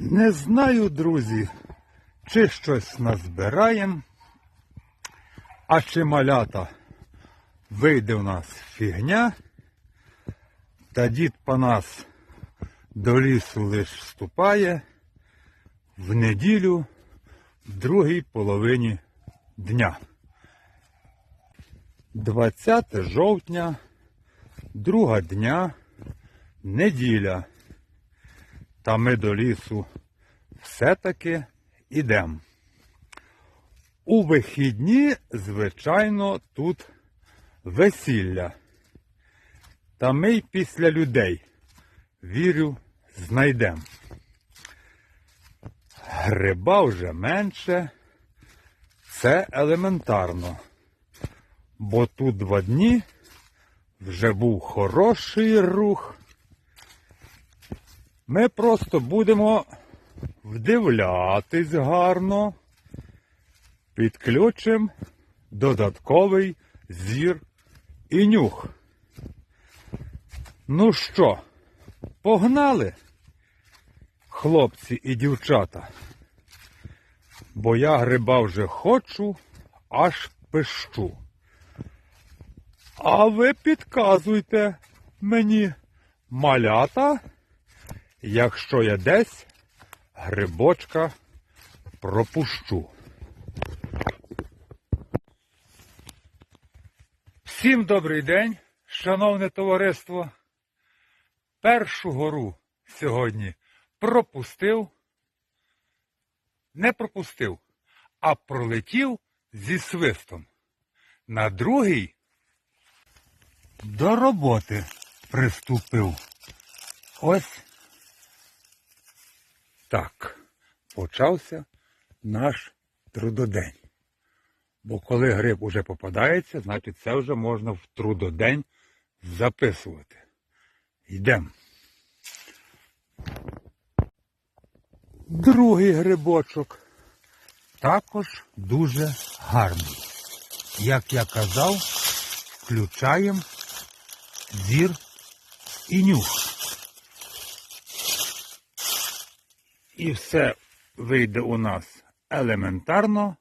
Не знаю, друзі, чи щось назбираємо, а чи малята вийде в нас фігня, та дід по нас до лісу лиш вступає в неділю в другій половині дня. 20 жовтня, друга дня, неділя. Та ми до лісу все-таки ідемо. У вихідні, звичайно, тут весілля. Та ми й після людей, вірю, знайдемо. Гриба вже менше, це елементарно. Бо тут два дні вже був хороший рух. Ми просто будемо вдивлятись гарно, підключимо додатковий зір і нюх. Ну що, погнали, хлопці і дівчата? Бо я гриба вже хочу, аж пищу. А ви підказуйте мені малята, якщо я десь грибочка пропущу. Всім добрий день, шановне товариство. Першу гору сьогодні пропустив, не пропустив, а пролетів зі свистом. На другий до роботи приступив. Ось так почався наш трудодень. Бо коли гриб уже попадається, значить це вже можна в трудодень записувати. Йдемо. Другий грибочок також дуже гарний. Як я казав, включаємо зір і нюх. І все вийде у нас елементарно,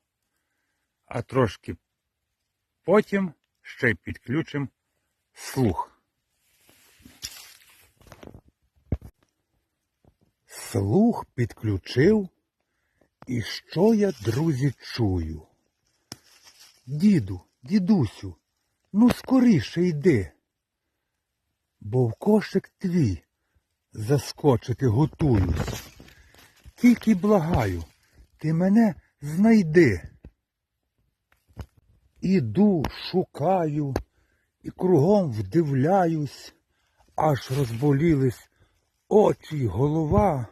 а трошки потім ще й підключимо слух. Слух підключив, і що я, друзі, чую? Діду, дідусю, ну скоріше йди, бо в кошик твій заскочити готуюсь. Тільки благаю, ти мене знайди. Іду, шукаю і кругом вдивляюсь, аж розболілись очі й голова.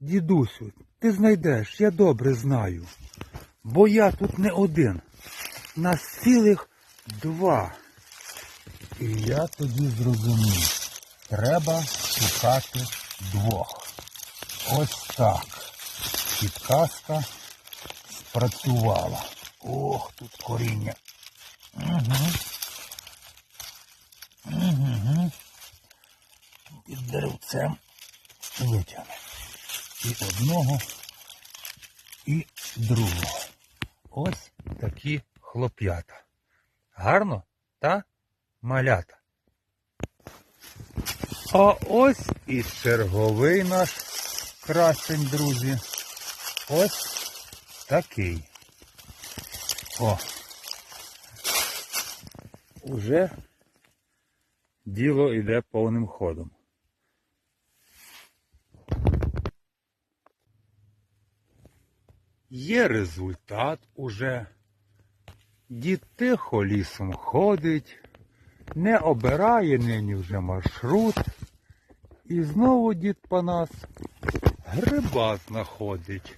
Дідусю, ти знайдеш, я добре знаю, бо я тут не один, нас цілих два. І я тоді зрозумів, треба шукати двох. Ось так. Підказка спрацювала. Ох, тут коріння. Угу. Угу. Під деревцем витягне. І одного, і другого. Ось такі хлоп'ята. Гарно та малята. А ось і черговий наш красень, друзі. Ось такий. О. Уже діло йде повним ходом. Є результат уже. Дід тихо лісом ходить, не обирає нині вже маршрут. І знову дід по нас гриба знаходить.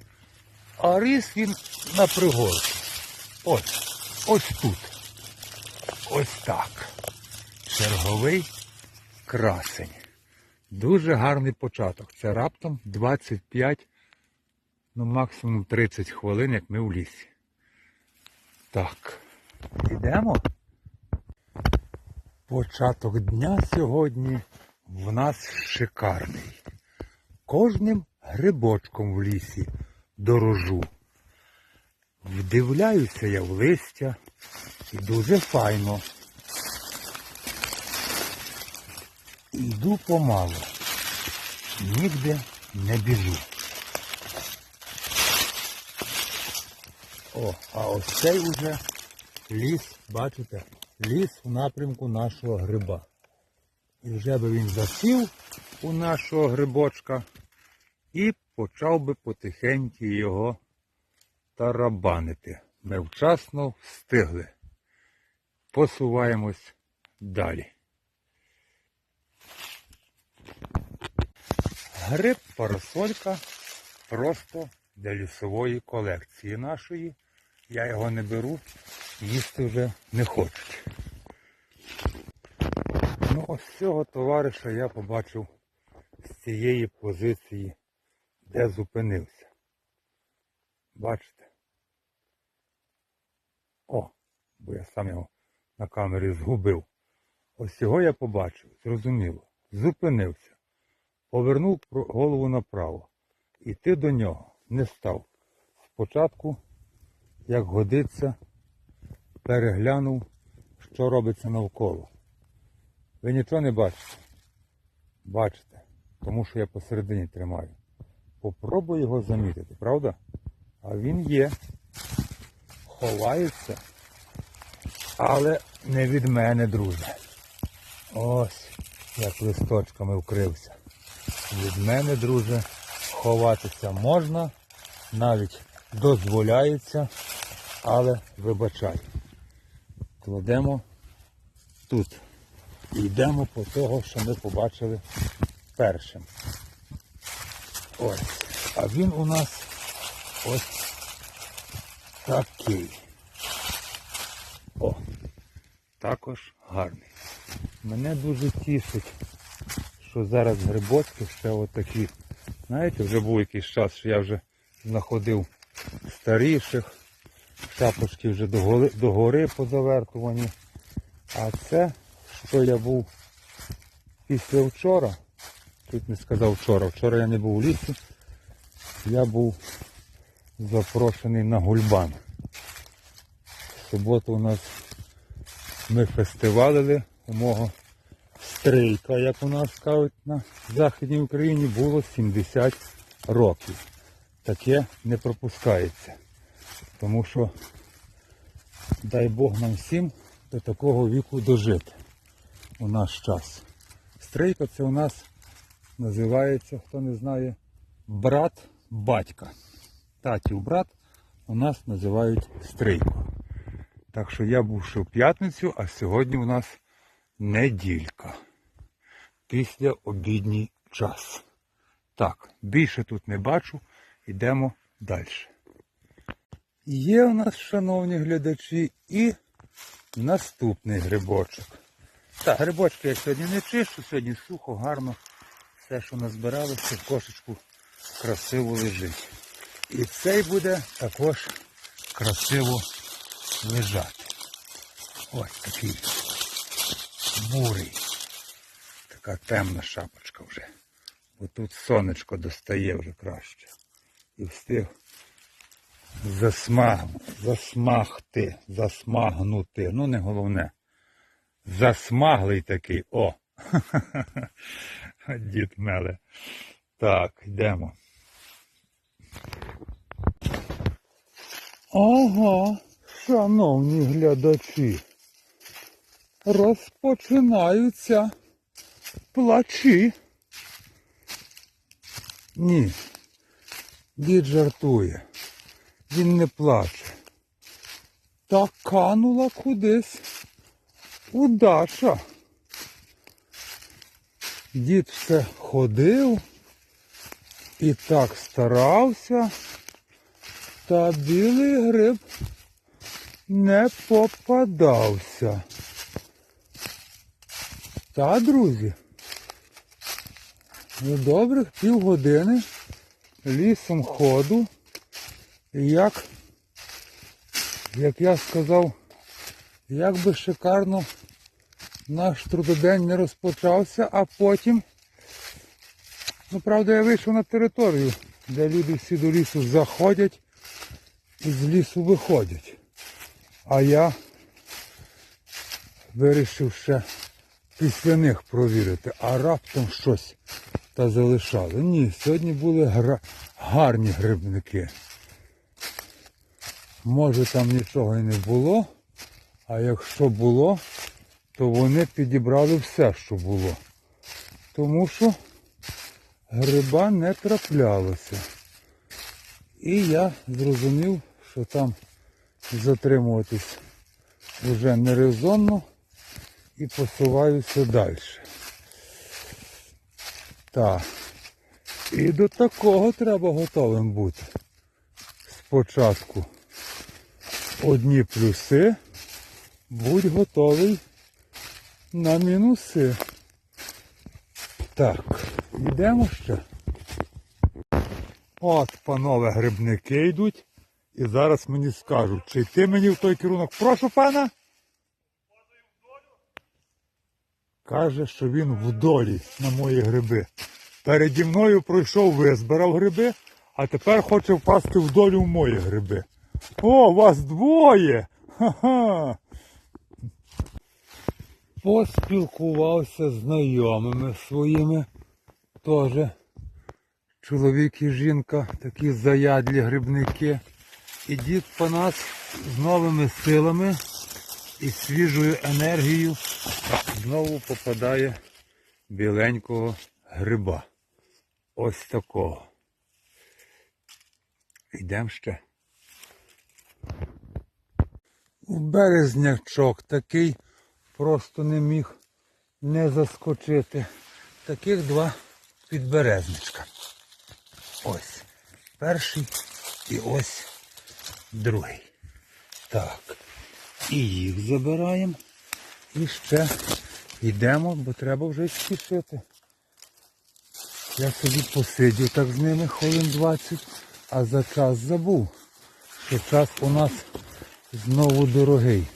А ріс він на пригорку. Ось, ось тут. Ось так. Черговий красень. Дуже гарний початок. Це раптом 25, ну максимум 30 хвилин, як ми в лісі. Так, йдемо. Початок дня сьогодні в нас шикарний. Кожним грибочком в лісі дорожу. Вдивляюся я в листя і дуже файно. Йду помалу, нігде не біжу. О, а ось цей уже ліс, бачите, ліс у напрямку нашого гриба. І вже би він засів у нашого грибочка і почав би потихеньку його тарабанити. Ми вчасно встигли. Посуваємось далі. Гриб парасолька просто для лісової колекції нашої. Я його не беру, їсти вже не хочуть. Ну, ось цього товариша я побачив з цієї позиції, де зупинився. Бачите? О, бо я сам його на камері згубив. Ось його я побачив, зрозуміло. Зупинився. Повернув голову направо. Іти до нього не став. Спочатку, як годиться, переглянув, що робиться навколо. Ви нічого не бачите? Бачите, тому що я посередині тримаю. Попробуй його замітити, правда? А він є. Ховається. Але не від мене, друже. Ось, як листочками вкрився. Від мене, друже, ховатися можна, навіть дозволяється, але вибачай. Кладемо тут. І йдемо по того, що ми побачили першим. Ось. А він у нас ось такий. О, також гарний. Мене дуже тішить, що зараз грибочки ще отакі. Знаєте, вже був якийсь час, що я вже знаходив старіших, шапочки вже догори, догори позавертувані. А це, що я був після вчора, тут не сказав вчора, вчора я не був у лісі, я був запрошений на гульбан. В суботу у нас ми фестивалили у мого стрийка, як у нас кажуть на Західній Україні, було 70 років. Таке не пропускається. Тому що дай Бог нам всім до такого віку дожити у наш час. Стрийко це у нас називається, хто не знає, брат батька. Татів брат у нас називають стрийко. Так що я був ще в п'ятницю, а сьогодні у нас неділька. Після обідній час. Так, більше тут не бачу, йдемо далі. Є у нас, шановні глядачі, і наступний грибочок. Так, грибочки я сьогодні не чищу, сьогодні сухо, гарно. Все, що назбиралося, в кошечку красиво лежить. І цей буде також красиво лежати. Ось такий бурий. Така темна шапочка вже. Бо тут сонечко достає вже краще. І встиг засмаг... засмагти, засмагнути. Ну не головне. Засмаглий такий. О! Дід меле. Так, йдемо. Ага, шановні глядачі. Розпочинаються плачі. Ні, дід жартує. Він не плаче. Та канула кудись удача. Дід все ходив і так старався, та білий гриб не попадався. Та, друзі, ну добрих півгодини лісом ходу. Як, як я сказав, як би шикарно наш трудодень не розпочався, а потім Ну, правда, я вийшов на територію, де люди всі до лісу заходять і з лісу виходять. А я вирішив ще після них провірити, а раптом щось та залишали. Ні, сьогодні були гра... гарні грибники. Може там нічого і не було, а якщо було, то вони підібрали все, що було. Тому що гриба не траплялося. І я зрозумів, що там затримуватись вже не резонно і посуваюся далі. Так. І до такого треба готовим бути. Спочатку одні плюси, будь готовий на мінуси. Так, йдемо ще. От, панове, грибники йдуть. І зараз мені скажуть, чи йти мені в той керунок. Прошу пана. Каже, що він в долі на мої гриби. Переді мною пройшов, визбирав гриби, а тепер хоче впасти в долю в мої гриби. О, вас двоє! Ха-ха! Поспілкувався з знайомими своїми теж. Чоловік і жінка, такі заядлі грибники. І дід по нас з новими силами і свіжою енергією знову попадає біленького гриба. Ось такого. Йдемо ще. Березнячок такий просто не міг не заскочити. Таких два підберезничка. Ось. Перший і ось другий. Так. І їх забираємо. І ще йдемо, бо треба вже спішити. Я собі посидів так з ними хвилин 20, а за час забув, що час у нас знову дорогий.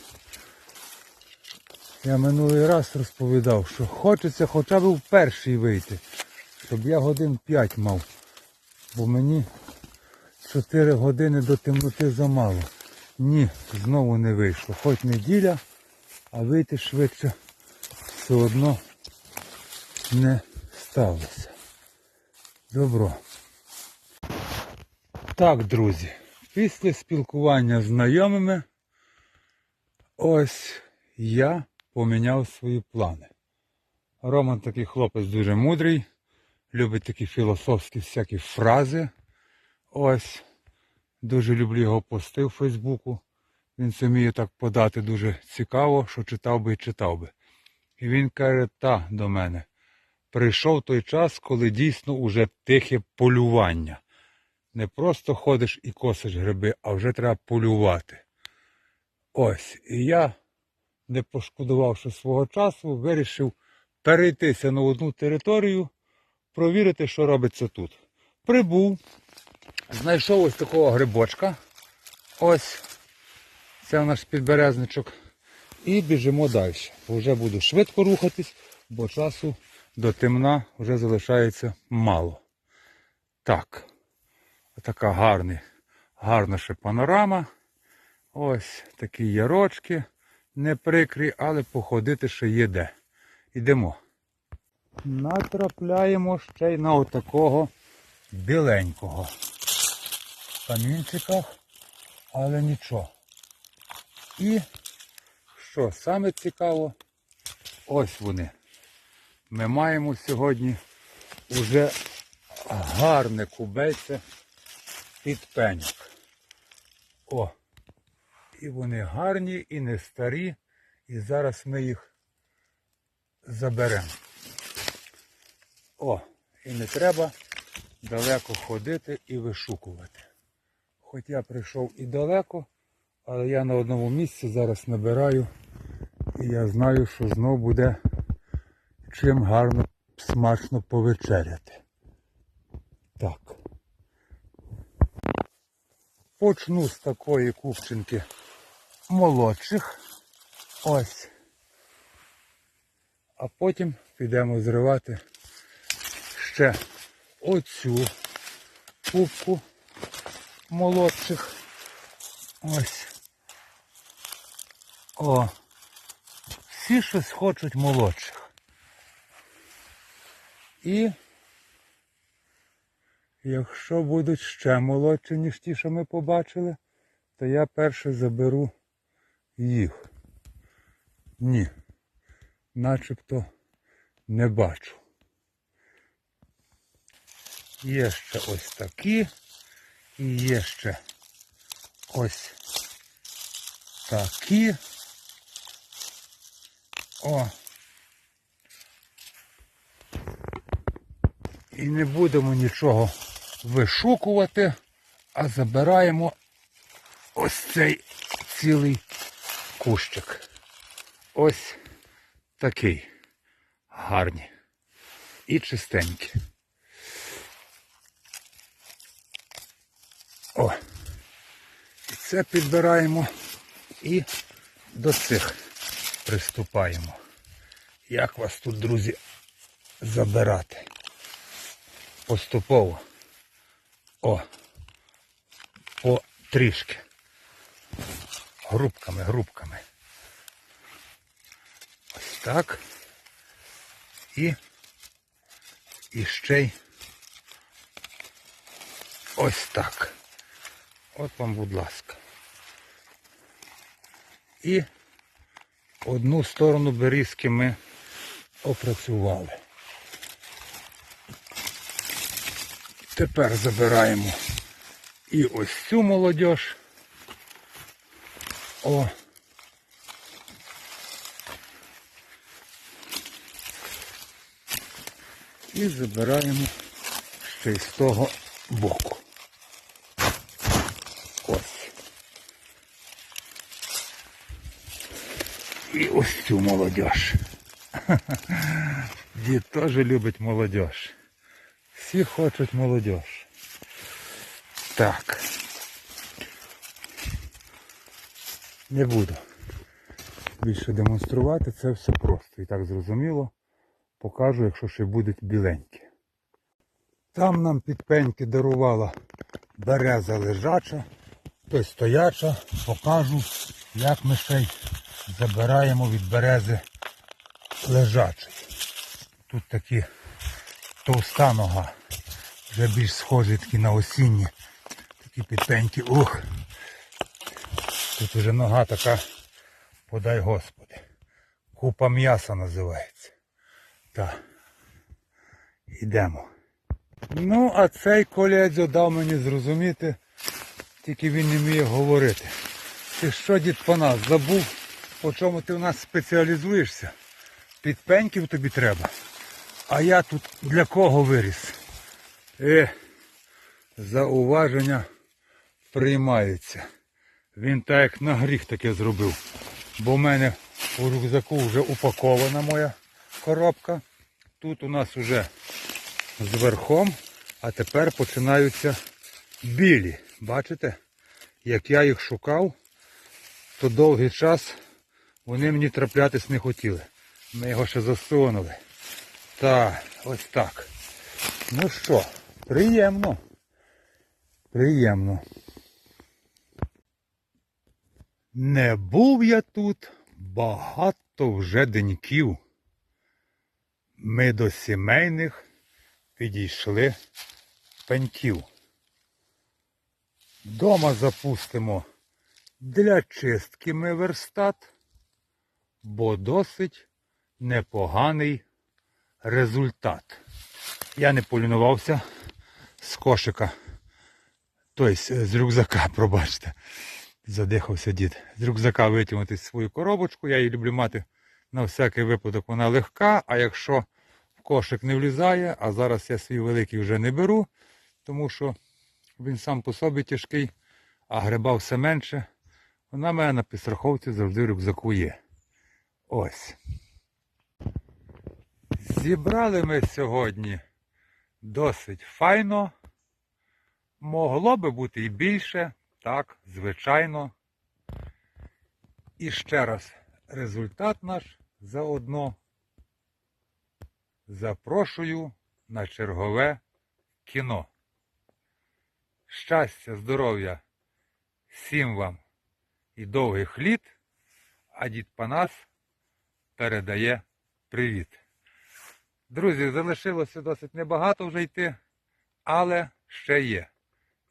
Я минулий раз розповідав, що хочеться хоча б в перший вийти, щоб я годин 5 мав. Бо мені 4 години до темноти замало. Ні, знову не вийшло. Хоч неділя, а вийти швидше все одно не сталося. Добро. Так, друзі, після спілкування з знайомими ось я поміняв свої плани. Роман такий хлопець дуже мудрий, любить такі філософські всякі фрази. Ось. Дуже люблю його пости в Фейсбуку. Він це так подати дуже цікаво, що читав би і читав би. І він каже, та до мене. Прийшов той час, коли дійсно уже тихе полювання. Не просто ходиш і косиш гриби, а вже треба полювати. Ось. І я, не пошкодувавши свого часу, вирішив перейтися на одну територію, провірити, що робиться тут. Прибув, знайшов ось такого грибочка. Ось. Це наш підберезничок. І біжимо далі. Вже буду швидко рухатись, бо часу до темна вже залишається мало. Так. Така гарна, гарна ще панорама. Ось такі ярочки не прикрі, але походити ще є де. Ідемо. Натрапляємо ще й на отакого біленького. В камінчиках, але нічого. І що саме цікаво, ось вони. Ми маємо сьогодні уже гарне кубельце під пеньок. О! І вони гарні і не старі. І зараз ми їх заберемо. О, і не треба далеко ходити і вишукувати. Хоч я прийшов і далеко, але я на одному місці зараз набираю. І я знаю, що знов буде чим гарно смачно повечеряти. Так. Почну з такої купчинки молодших. Ось. А потім підемо зривати ще оцю кубку молодших. Ось. О. Всі щось хочуть молодших. І якщо будуть ще молодші, ніж ті, що ми побачили, то я перше заберу їх. Ні. Начебто не бачу. Є ще ось такі. І є ще ось такі. О. І не будемо нічого вишукувати, а забираємо ось цей цілий кущик. Ось такий. Гарні. І чистенькі. О. І це підбираємо і до цих приступаємо. Як вас тут, друзі, забирати? Поступово. О. По трішки. Грубками, грубками. Ось так. І, і ще й ось так. От вам, будь ласка. І одну сторону берізки ми опрацювали. Тепер забираємо і ось цю молодіж. О. І забираємо ще й з того боку. Ось. І ось цю молодіж. Дід теж любить молодіж. Всі хочуть молодіж. Так. Не буду більше демонструвати, це все просто. І так зрозуміло. Покажу, якщо ще будуть біленькі. Там нам підпеньки дарувала береза лежача, то стояча. Покажу, як ми ще й забираємо від берези лежачий. Тут такі товста нога. Вже більш схожі такі на осінні. Такі підпеньки. Ух. Тут вже нога така, подай Господи. Купа м'яса називається. Так. Йдемо. Ну, а цей колядзьо дав мені зрозуміти, тільки він не вміє говорити. Ти що, дід Панас, забув, по чому ти у нас спеціалізуєшся? Підпеньків тобі треба. А я тут для кого виріс? Е, зауваження приймаються. Він так як на гріх таке зробив. Бо в мене у рюкзаку вже упакована моя коробка. Тут у нас вже з верхом, а тепер починаються білі. Бачите? Як я їх шукав, то довгий час вони мені траплятись не хотіли. Ми його ще засунули. Так, ось так. Ну що, приємно. Приємно. Не був я тут багато вже деньків. Ми до сімейних підійшли пеньків. Дома запустимо для чистки ми верстат, бо досить непоганий результат. Я не полінувався з кошика, тобто з рюкзака, пробачте. Задихався дід. З рюкзака витягнути свою коробочку. Я її люблю мати на всякий випадок. Вона легка, а якщо в кошик не влізає, а зараз я свій великий вже не беру, тому що він сам по собі тяжкий, а гриба все менше. Вона в мене на підстраховці завжди в рюкзаку є. Ось. Зібрали ми сьогодні досить файно. Могло би бути і більше. Так, звичайно. І ще раз, результат наш заодно запрошую на чергове кіно. Щастя, здоров'я всім вам і довгих літ, а дід Панас передає привіт. Друзі, залишилося досить небагато вже йти, але ще є.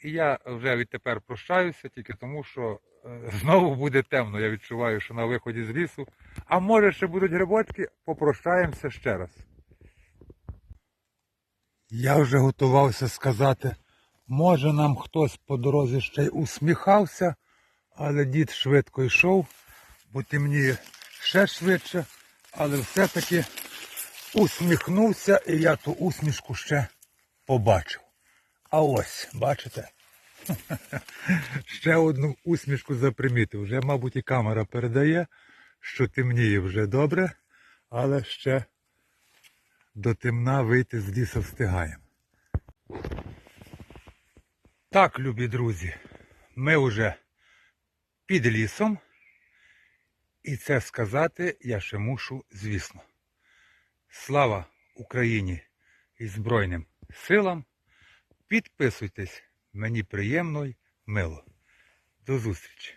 І я вже відтепер прощаюся тільки тому, що е, знову буде темно. Я відчуваю, що на виході з лісу. А може ще будуть грибочки, попрощаємося ще раз. Я вже готувався сказати, може нам хтось по дорозі ще й усміхався, але дід швидко йшов, бо темніє ще швидше, але все-таки усміхнувся і я ту усмішку ще побачив. А ось, бачите? Ще одну усмішку запримітив. Вже, мабуть, і камера передає, що темніє вже добре, але ще до темна вийти з лісу встигаємо. Так, любі друзі, ми вже під лісом. І це сказати я ще мушу, звісно. Слава Україні і Збройним силам! Підписуйтесь, мені приємно й мило. До зустрічі!